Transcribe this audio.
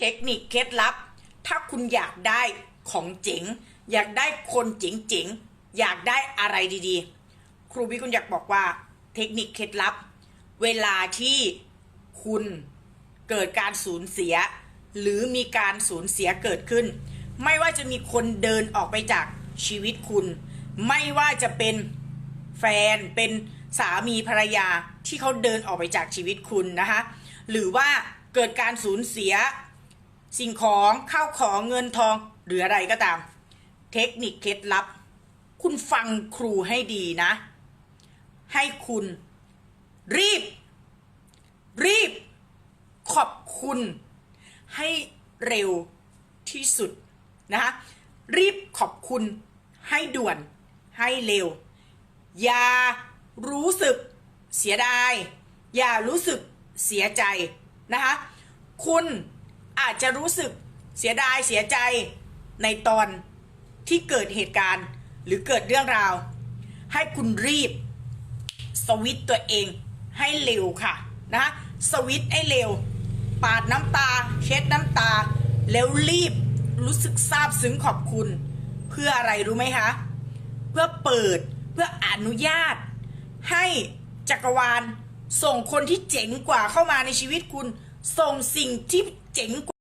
เทคนิคเคล็ดลับ ถ้าคุณอยากได้ของเจ๋ง อยากได้คนเจ๋งๆ อยากได้อะไรดีๆ ครูวิคุณอยากบอกว่า เทคนิคเคล็ดลับ เวลาที่คุณเกิดการสูญเสีย หรือมีการสูญเสียเกิดขึ้น ไม่ว่าจะมีคนเดินออกไปจากชีวิตคุณ ไม่ว่าจะเป็นแฟนเป็นสามีภรรยาที่เขาเดินออกไปจากชีวิตคุณนะคะ หรือว่าเกิดการสูญเสีย สิ่งของข้าวของเงินทองหรืออะไรก็ตาม เทคนิคเคล็ดลับ คุณฟังครูให้ดีนะ ให้คุณรีบ รีบ ขอบคุณ ให้เร็วที่สุดนะคะรีบขอบคุณให้ด่วนให้เร็ว อย่ารู้สึกเสียดาย อย่ารู้สึกเสียใจนะคะคุณ อาจจะรู้สึกเสียดายเสียใจในตอนที่เกิดเหตุการณ์หรือเกิดเรื่องราว ให้คุณรีบ สวิตตัวเองให้เร็วค่ะนะสวิตให้เร็ว ปาดน้ำตา เช็ดน้ำตา แล้วรีบรู้สึกซาบซึ้งขอบคุณ เพื่ออะไรรู้ไหมคะ เพื่อเปิดเพื่ออนุญาต ให้จักรวาลส่งคนที่เจ๋งกว่าเข้ามาในชีวิตคุณ ส่งสิ่งที่เจ๋งกว่า